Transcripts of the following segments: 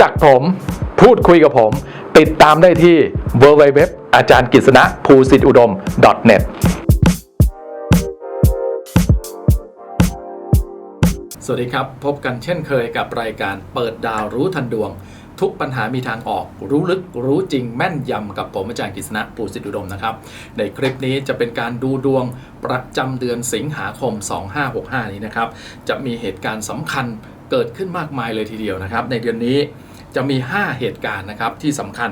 จักผมพูดคุยกับผม ติดตามได้ที่ www อาจารย์กฤษณะภูสิทธิอุดม .net สวัสดีครับ พบกันเช่นเคยกับรายการเปิดดาวรู้ทันดวง ทุกปัญหามีทางออก รู้ลึกรู้จริงแม่นยำกับผมอาจารย์กฤษณะปูสิทธิอุดมนะครับ ในคลิปนี้จะเป็นการดูดวงประจำเดือนสิงหาคม 2565 นี้นะครับ จะมีเหตุการณ์สำคัญเกิดขึ้นมากมายเลยทีเดียวนะครับ ในเดือนนี้ จะมี 5 เหตุการณ์นะครับที่สำคัญ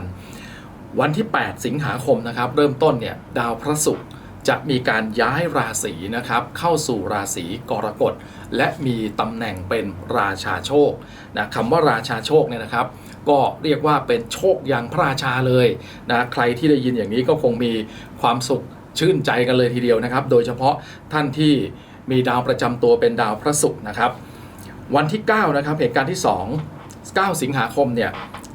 วันที่ 8 สิงหาคมนะครับ เริ่มต้นเนี่ยดาวพระศุกร์จะมีการย้ายราศีนะครับ เข้าสู่ราศีกรกฎ และมีตำแหน่งเป็นราชาโชคนะคำว่าราชาโชคเนี่ยนะครับ ก็เรียกว่าเป็นโชคอย่างพระราชาเลยนะใครที่ได้ยินอย่างนี้ก็คงมีความสุขชื่นใจกันเลยทีเดียวนะครับ โดยเฉพาะท่านที่มีดาวประจำตัวเป็นดาวพระศุกร์นะครับ วันที่ 9 นะครับเหตุการณ์ที่ 2 9 สิงหาคมเนี่ย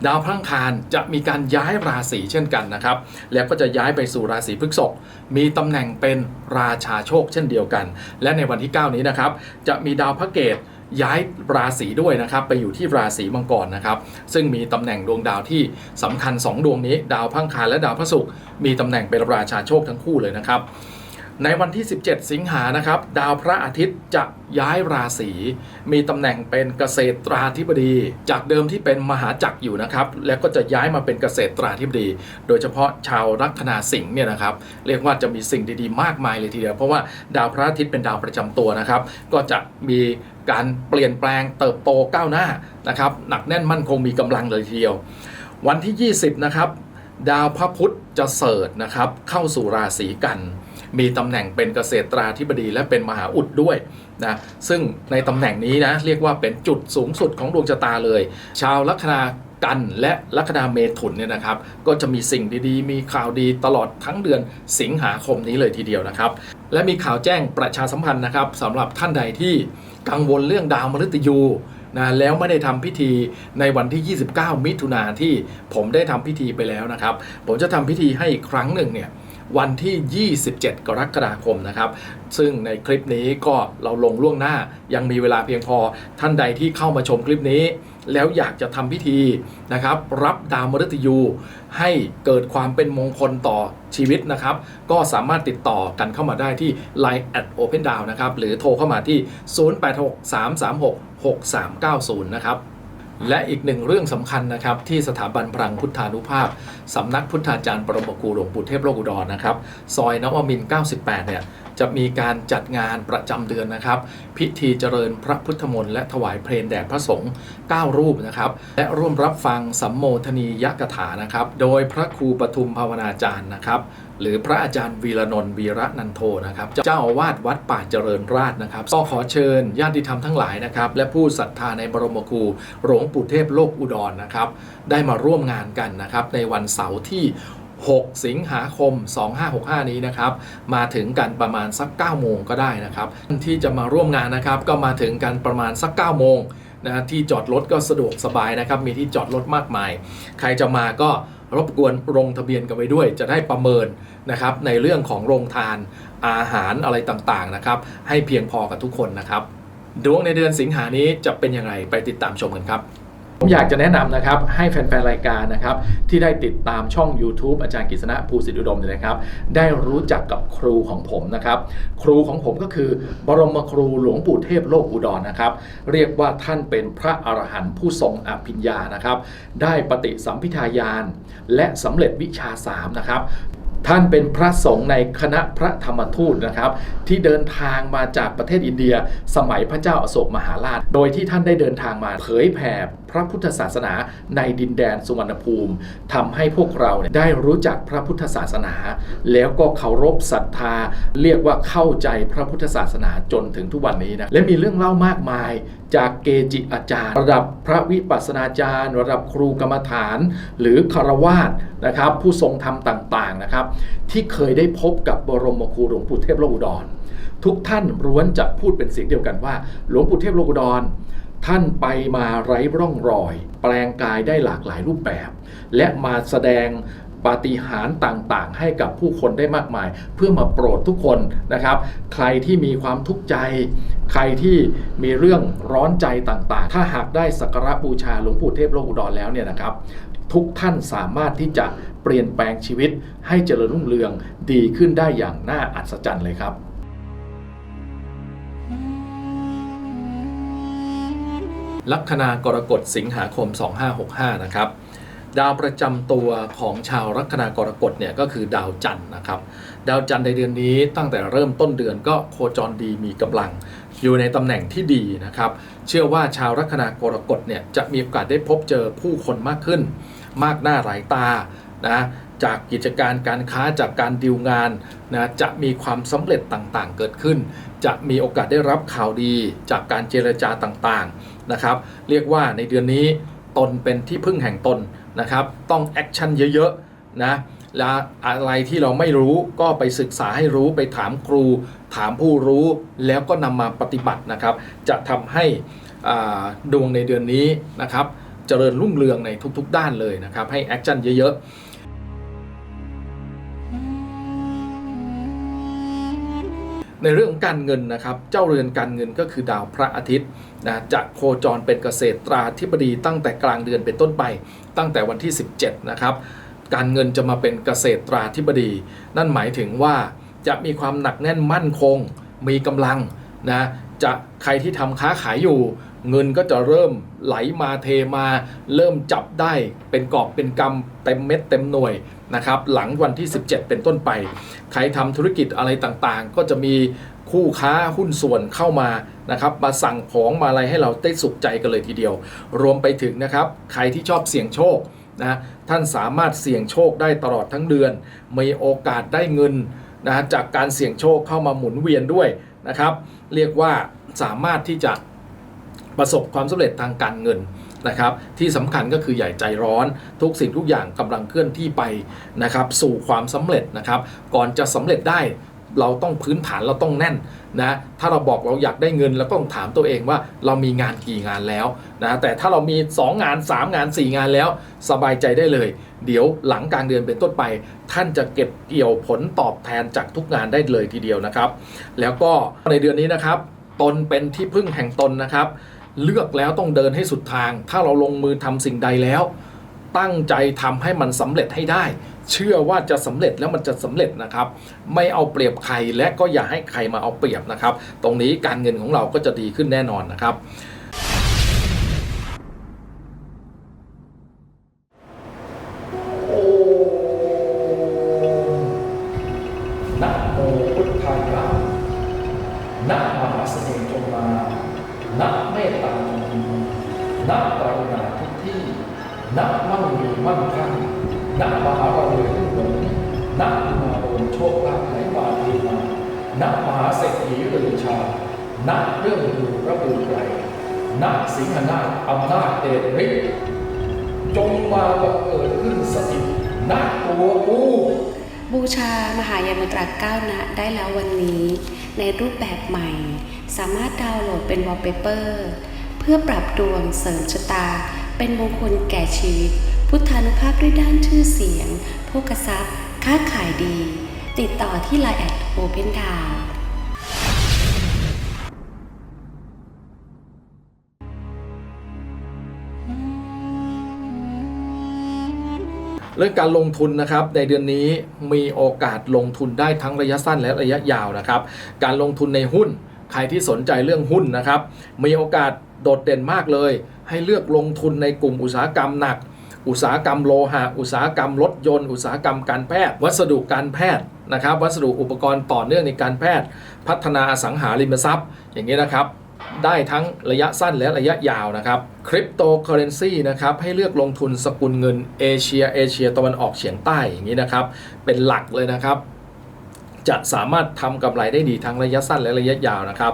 ดาวพระังคารจะมีการย้ายราศีเช่นกันนะครับ แล้วก็จะย้ายไปสู่ราศีพฤษภมีตำแหน่งเป็นราชาโชคเช่นเดียวกัน และในวันที่ 9 นี้นะครับ จะมีดาวพระเกตย้ายราศีด้วยนะครับไปอยู่ที่ราศีมังกรนะครับ ซึ่งมีตำแหน่งดวงดาวที่สำคัญ 2 ดวงนี้ ดาวพระังคารและดาวพระศุกร์มีตำแหน่งเป็นราชาโชคทั้งคู่เลยนะครับ ในวันที่ 17 สิงหานะครับ ดาวพระอาทิตย์จะย้ายราศีมีตำแหน่งเป็นเกษตราธิบดี จากเดิมที่เป็นมหาจักรอยู่นะครับ แล้วก็จะย้ายมาเป็นเกษตราธิบดี โดยเฉพาะชาวลัคนาสิงห์เนี่ยนะครับ เรียกว่าจะมีสิ่งดีๆ มากมายเลยทีเดียว เพราะว่าดาวพระอาทิตย์เป็นดาวประจำตัวนะครับ ก็จะมีการเปลี่ยนแปลงเติบโตก้าวหน้านะครับหนักแน่นมั่นคงมีกำลังเลยทีเดียว วันที่ 20 นะครับ ดาวพระพุธจะเสริฐนะครับเข้าสู่ราศีกัน มีตำแหน่งเป็นเกษตราธิบดีและเป็นมหาอุดด้วยนะซึ่งในตำแหน่งนี้นะเรียกว่าเป็นจุดสูงสุดของดวงชะตาเลย ชาวลัคนากันและลัคนาเมถุนเนี่ยนะครับ ก็จะมีสิ่งดีๆ มีข่าวดีตลอดทั้งเดือนสิงหาคมนี้เลยทีเดียวนะครับ และมีข่าวแจ้งประชาสัมพันธ์นะครับสำหรับท่านใดที่กังวลเรื่องดาวมฤตยูนะแล้วไม่ได้ทำพิธีในวันที่ 29 มิถุนาที่ผมได้ทำพิธีไปแล้วนะครับ ผมจะทำพิธีให้อีกครั้งหนึ่งเนี่ย วันที่ 27 กรกฎาคมนะครับ ซึ่งในคลิปนี้ก็เราลงล่วงหน้ายังมีเวลาเพียงพอท่านใดที่เข้ามาชมคลิปนี้ แล้วอยากจะทำพิธีนะครับ รับดาวมฤตยูให้เกิดความเป็นมงคลต่อชีวิตนะครับ ก็สามารถติดต่อกันเข้ามาได้ที่ Line at Open Down นะครับ หรือโทรเข้ามาที่ 0863366390 นะครับ และอีกหนึ่งเรื่องสำคัญนะครับที่สถาบันพลังพุทธานุภาพสำนักพุทธาจารย์ปรมครูหลวงปู่เทพโลกุดรนะครับ ซอยนวมิน 98 เนี่ย จะมีการจัดงานประจำเดือนนะครับ พิธีเจริญพระพุทธมนต์และถวายเพลงแด่พระสงฆ์9รูปนะครับ และร่วมรับฟังสัมโมทนียกถานะครับ โดยพระครูปทุมภาวนาจารย์นะครับหรือพระอาจารย์วีระนนท์วีระนันโทนะครับ เจ้าอาวาสวัดป่าเจริญราชนะครับ ก็ขอเชิญญาติธรรมทั้งหลายนะครับ และผู้ศรัทธาในบรมครูหลวงปู่เทพโลกอุดรนะครับ ได้มาร่วมงานกันนะครับ ในวันเสาร์ที่ 6 สิงหาคม 2565 นี้นะครับมาถึงกันประมาณสัก 9 โมงก็ได้นะครับที่จะมาร่วมงานนะครับก็มาถึงกันประมาณสัก 9 โมงนะที่จอดรถก็สะดวกสบายนะครับมีที่จอดรถมากมาย ใครจะมาก็รบกวนลงทะเบียนกันไว้ด้วย จะได้ประเมินนะครับในเรื่องของโรงทานอาหารอะไรต่างๆนะครับให้เพียงพอกับทุกคนนะครับดวงในเดือนสิงหานี้จะเป็นยังไงไปติดตามชมกันครับ ผมอยากจะแนะนำนะครับให้แฟน ๆ รายการนะครับที่ได้ติดตามช่อง YouTube อาจารย์กฤษณะภูสิทธิอุดมเนี่ยนะครับ ได้รู้จักกับครูของผมนะครับ ครูของผมก็คือบรมครูหลวงปู่เทพโลกอุดรนะครับ เรียกว่าท่านเป็นพระอรหันต์ผู้ทรงอภิญญานะครับ ได้ปฏิสัมพิทายาน และสำเร็จวิชาสามนะครับท่านเป็นพระสงฆ์ในคณะพระธรรมทูตนะครับ ที่เดินทางมาจากประเทศอินเดีย สมัยพระเจ้าอโศกมหาราช โดยที่ท่านได้เดินทางมาเผยแผ่ พระพุทธศาสนาในดินแดนสุวรรณภูมิทำให้พวกเราเได้รู้จักพระพุทธศาสนา แล้วก็เคารพศรัทธา เรียกว่าเข้าใจพระพุทธศาสนาจนถึงทุกวันนี้นะและมีเรื่องเล่ามากมายจากเกจิอาจารย์ ระดับพระวิปัสสนาจารย์ ระดับครูกรรมฐาน หรือคารวาสนะครับ ผู้ทรงธรรมต่างๆนะครับ ที่เคยได้พบกับบรมครูหลวงปู่เทพโลกอุดร ทุกท่านล้วนจะพูดเป็นเสียงเดียวกันว่า หลวงปู่เทพโลกอุดร ท่านไปมาไร้ร่องรอย แปลงกายได้หลากหลายรูปแบบ และมาแสดงปาฏิหาริย์ต่างๆ ให้กับผู้คนได้มากมาย เพื่อมาโปรดทุกคนนะครับ ใครที่มีความทุกข์ใจ ใครที่มีเรื่องร้อนใจต่างๆ ถ้าหากได้สักการะบูชาหลวงปู่เทพโลกอุดรแล้วเนี่ยนะครับ ทุกท่านสามารถที่จะเปลี่ยนแปลงชีวิตให้เจริญรุ่งเรืองดีขึ้นได้อย่างน่าอัศจรรย์เลยครับ ลัคนากรกฎสิงหาคม 2565 นะครับ ดาวประจำตัวของชาวลัคนากรกฎเนี่ยก็คือดาวจันทร์นะครับ ดาวจันทร์ในเดือนนี้ตั้งแต่เริ่มต้นเดือนก็โคจรดีมีกำลัง อยู่ในตำแหน่งที่ดีนะครับ เชื่อว่าชาวลัคนากรกฎเนี่ยจะมีโอกาสได้พบเจอผู้คนมากขึ้น มากหน้าหลายตานะ จากกิจการการค้าจากการดีลงานนะจะมีความสำเร็จต่างๆ เกิดขึ้น จะมีโอกาสได้รับข่าวดีจากการเจรจาต่างๆนะครับ เรียกว่าในเดือนนี้ตนเป็นที่พึ่งแห่งตนนะครับ ต้องแอคชั่นเยอะๆนะและอะไรที่เราไม่รู้ก็ไปศึกษาให้รู้ไปถามครู ถามผู้รู้แล้วก็นำมาปฏิบัตินะครับ จะทำให้ดวงในเดือนนี้นะครับเจริญรุ่งเรืองในทุกๆด้านเลยนะครับ ให้แอคชั่นเยอะๆ ในเรื่องของการเงินนะครับ เจ้าเรือนการเงินก็คือดาวพระอาทิตย์นะจะโคจรเป็นเกษตรตราธิบดีตั้งแต่กลางเดือนเป็นต้นไป ตั้งแต่วันที่ 17 นะครับ การเงินจะมาเป็นเกษตราธิบดี นั่นหมายถึงว่าจะมีความหนักแน่นมั่นคง มีกำลังนะ จะใครที่ทำค้าขายอยู่ เงินก็จะเริ่มไหลมาเทมา เริ่มจับได้เป็นกอบเป็นกำเต็มเม็ดเต็มหน่วยนะครับหลังวันที่ 17 เป็นต้นไป ใครทำธุรกิจอะไรต่างๆ ก็จะมีคู่ค้าหุ้นส่วนเข้ามานะครับมาสั่งของมาอะไรให้เราได้สุขใจกันเลยทีเดียว รวมไปถึงนะครับใครที่ชอบเสี่ยงโชคนะท่านสามารถเสี่ยงโชคได้ตลอดทั้งเดือน มีโอกาสได้เงินนะจากการเสี่ยงโชคเข้ามาหมุนเวียนด้วยนะครับ เรียกว่าสามารถที่จะประสบความสำเร็จทางการเงินนะครับ ที่สำคัญก็คือใหญ่ใจร้อน ทุกสิ่งทุกอย่างกำลังเคลื่อนที่ไปนะครับ สู่ความสำเร็จนะครับ ก่อนจะสำเร็จได้ เราต้องพื้นฐานเราต้องแน่นนะถ้าเราบอกเราอยากได้เงินเราก็ต้องถามตัวเองว่าเรามีงานกี่งานแล้วนะแต่ถ้าเรามี 2 งาน 3 งาน 4 งานแล้ว สบายใจได้เลย เดี๋ยวหลังกลางเดือนเป็นต้นไป ท่านจะเก็บเกี่ยวผลตอบแทนจากทุกงานได้เลยทีเดียวนะครับ แล้วก็ในเดือนนี้นะครับ ตนเป็นที่พึ่งแห่งตนนะครับ เลือกแล้วต้องเดินให้สุดทาง ถ้าเราลงมือทำสิ่งใดแล้ว ตั้งใจทำให้มันสำเร็จให้ได้ เชื่อว่าจะสำเร็จแล้วมันจะสำเร็จนะครับ ไม่เอาเปรียบใครและก็อย่าให้ใครมาเอาเปรียบนะครับ ตรงนี้การเงินของเราก็จะดีขึ้นแน่นอนนะครับนะโมพุทธายะนะมหาเสน่ห์จงมานะเมตตาจงมีนะกรุณาทุกที่นะมั่งมีมั่งคั่ง นะมหาบารมีทุกหนนะมาโอนโชคลาภไหลมาเทมานะมหาเศรษฐีลือชานะเรื่องดูระบือไกลนะสิงหนาอำนาจเดชฤทธิ์จงมาบังเกิดขึ้นสถิตณตัวกูบูชามหายามุตราก้าวนะได้แล้ววันนี้ ในรูปแบบใหม่ สามารถดาวน์โหลดเป็นวอลเปเปอร์ เพื่อปรับดวงเสริมชะตา เป็นมงคลแก่ชีวิต พุทธานุภาพด้วยด้านชื่อเสียง โภกทรัพย์ ค้าขายดี ติดต่อที่ไลน์แอดโอเพนดาวเรื่องการลงทุนนะครับในเดือนนี้มีโอกาสลงทุนได้ทั้งระยะสั้นและระยะยาวนะครับ การลงทุนในหุ้นใครที่สนใจเรื่องหุ้นนะครับ มีโอกาสโดดเด่นมากเลย ให้เลือกลงทุนในกลุ่มอุตสาหกรรมหนัก อุตสาหกรรมโลหะ อุตสาหกรรมรถยนต์ อุตสาหกรรมการแพทย์ วัสดุการแพทย์นะครับ วัสดุอุปกรณ์ต่อเนื่องในการแพทย์ พัฒนาสังหาริมทรัพย์ อย่างนี้นะครับ ได้ทั้งระยะสั้นและระยะยาวนะครับ คริปโตเคอเรนซีนะครับ ให้เลือกลงทุนสกุลเงินเอเชีย เอเชียตะวันออกเฉียงใต้อย่างนี้นะครับ เป็นหลักเลยนะครับ จะสามารถทำกำไรได้ดีทั้งระยะสั้นและระยะยาวนะครับ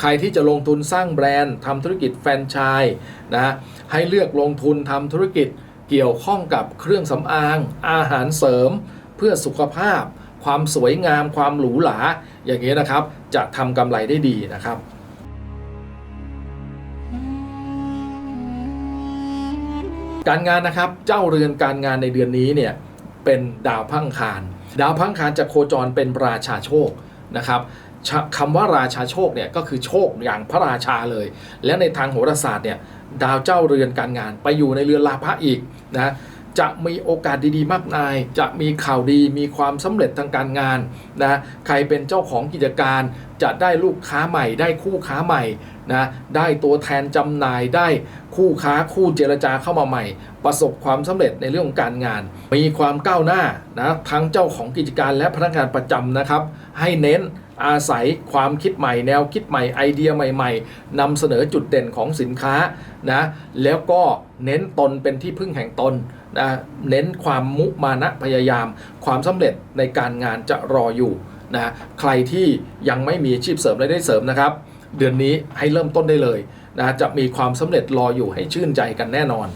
ใครที่จะลงทุนสร้างแบรนด์ทำธุรกิจแฟรนไชส์นะให้เลือกลงทุนทำธุรกิจ เกี่ยวข้องกับเครื่องสำอาง อาหารเสริม เพื่อสุขภาพ ความสวยงาม ความหรูหรา อย่างนี้นะครับ จะทำกำไรได้ดีนะครับการงานนะครับ เจ้าเรือนการงานในเดือนนี้เนี่ยเป็นดาวพังคาร ดาวพังคารจะโคจรเป็นราชาโชคนะครับคำว่าราชาโชคเนี่ยก็คือโชคอย่างพระราชาเลย และในทางโหราศาสตร์เนี่ยดาวเจ้าเรือนการงานไปอยู่ในเรือนลาภะอีก นะจะมีโอกาสดีๆ มากมาย จะมีข่าวดี มีความสำเร็จทางการงานนะใครเป็นเจ้าของกิจการ จะได้ลูกค้าใหม่ ได้คู่ค้าใหม่นะได้ตัวแทนจำหน่ายได้คู่ค้าคู่เจรจาเข้ามาใหม่ ประสบความสำเร็จในเรื่องของการงาน มีความก้าวหน้านะทั้งเจ้าของกิจการและพนักงานประจำนะครับ ให้เน้น อาศัยความคิดใหม่ แนวคิดใหม่ไอเดียใหม่ ๆนำเสนอจุดเด่นของสินค้านะแล้วก็เน้นตนเป็นที่พึ่งแห่งตนนะเน้นความมุมานะพยายาม ความสำเร็จในการงานจะรออยู่นะใครที่ยังไม่มีอาชีพเสริมรายได้เสริมนะครับ เดือนนี้ให้เริ่มต้นได้เลยนะจะมีความสำเร็จรออยู่ให้ชื่นใจกันแน่นอน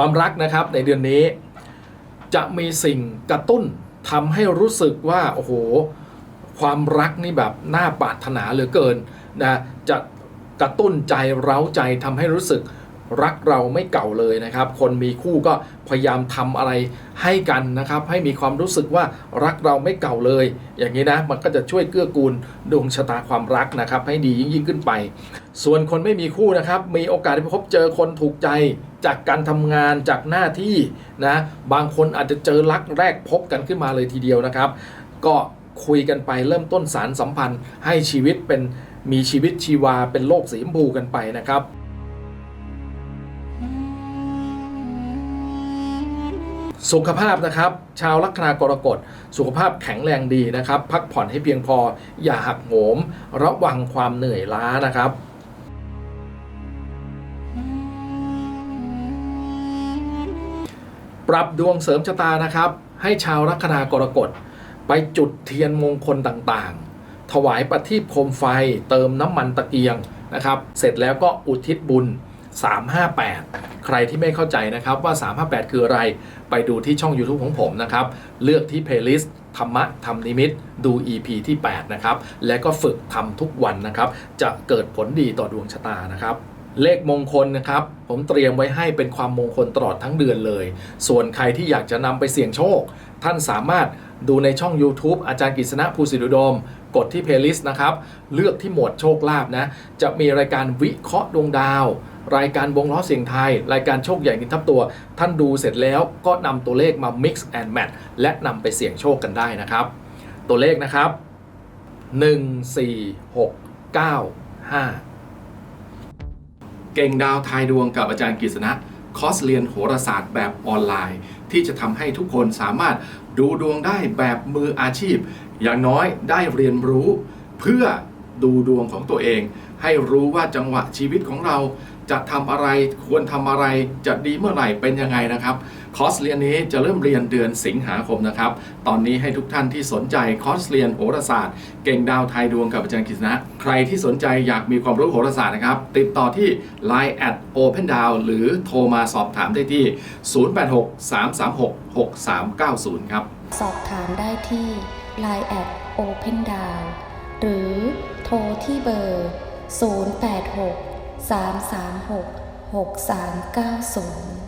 ความรักนะครับในเดือนนี้ จะมีสิ่งกระตุ้นทำให้รู้สึกว่าโอ้โหความรักนี่แบบน่าปรารถนาเหลือเกินนะจะกระตุ้นใจเร้าใจทำให้รู้สึก รักเราไม่เก่าเลยนะครับ คนมีคู่ก็พยายามทำอะไรให้กันนะครับ ให้มีความรู้สึกว่ารักเราไม่เก่าเลย อย่างนี้นะมันก็จะช่วยเกื้อกูลดวงชะตาความรักนะครับ ให้ดียิ่งยิ่งขึ้นไป ส่วนคนไม่มีคู่นะครับ มีโอกาสได้พบเจอคนถูกใจจากการทำงานจากหน้าที่นะบางคนอาจจะเจอรักแรกพบกันขึ้นมาเลยทีเดียวนะครับ ก็คุยกันไปเริ่มต้นสารสัมพันธ์ให้ชีวิตเป็นมีชีวิตชีวาเป็นโลกสีชมพูกันไปนะครับ สุขภาพนะครับ ชาวลัคนากรกฎสุขภาพแข็งแรงดีนะครับ พักผ่อนให้เพียงพออย่าหักโหม ระวังความเหนื่อยล้านะครับปรับดวงเสริมชะตานะครับ ให้ชาวลัคนากรกฎไปจุดเทียนมงคลต่างๆ ถวายประทีปโคมไฟ เติมน้ำมันตะเกียงนะครับ เสร็จแล้วก็อุทิศบุญ 358 ใครที่ไม่เข้าใจนะครับว่า 358 คืออะไร ไปดูที่ช่อง YouTube ของผมนะครับ เลือกที่ playlist ธรรมะธรรมนิมิตดู EP ที่ 8 นะครับ และก็ฝึกทำทุกวันนะครับ จะเกิดผลดีต่อดวงชะตานะครับเลขมงคลนะครับ ผมเตรียมไว้ให้เป็นความมงคลตลอดทั้งเดือนเลย ส่วนใครที่อยากจะนำไปเสี่ยงโชค ท่านสามารถดูในช่อง YouTube อาจารย์กฤษณะภูสิริอุดม กดที่ playlist นะครับ เลือกที่หมวดโชคลาภนะ จะมีรายการวิเคราะห์ดวงดาว รายการวงล้อเสียงไทย รายการโชคใหญ่นินทับตัว ท่านดูเสร็จแล้วก็นำตัวเลขมา mix and match และนำไปเสี่ยงโชคกันได้นะครับ ตัวเลขนะครับ 1 4 6 9 5 เก่งดาวทายดวงกับอาจารย์กฤษณะคอร์สเรียนโหราศาสตร์แบบออนไลน์ ที่จะทำให้ทุกคนสามารถดูดวงได้แบบมืออาชีพ อย่างน้อยได้เรียนรู้ เพื่อดูดวงของตัวเอง ให้รู้ว่าจังหวะชีวิตของเรา จะทำอะไรควรทำอะไรจะดีเมื่อไหร่เป็นยังไงนะครับคอร์สเรียนนี้จะเริ่มเรียนเดือนสิงหาคมนะครับ ตอนนี้ให้ทุกท่านที่สนใจคอร์สเรียนโหราศาสตร์ เก่งดาวไทยดวงกับอาจารย์กฤษณะ ใครที่สนใจอยากมีความรู้โหราศาสตร์นะครับ ติดต่อที่ Line at Open Down หรือโทรมาสอบถามได้ที่ 086 336 6390 ครับ สอบถามได้ที่ Line at Open Down หรือโทรที่เบอร์ 086 336 6390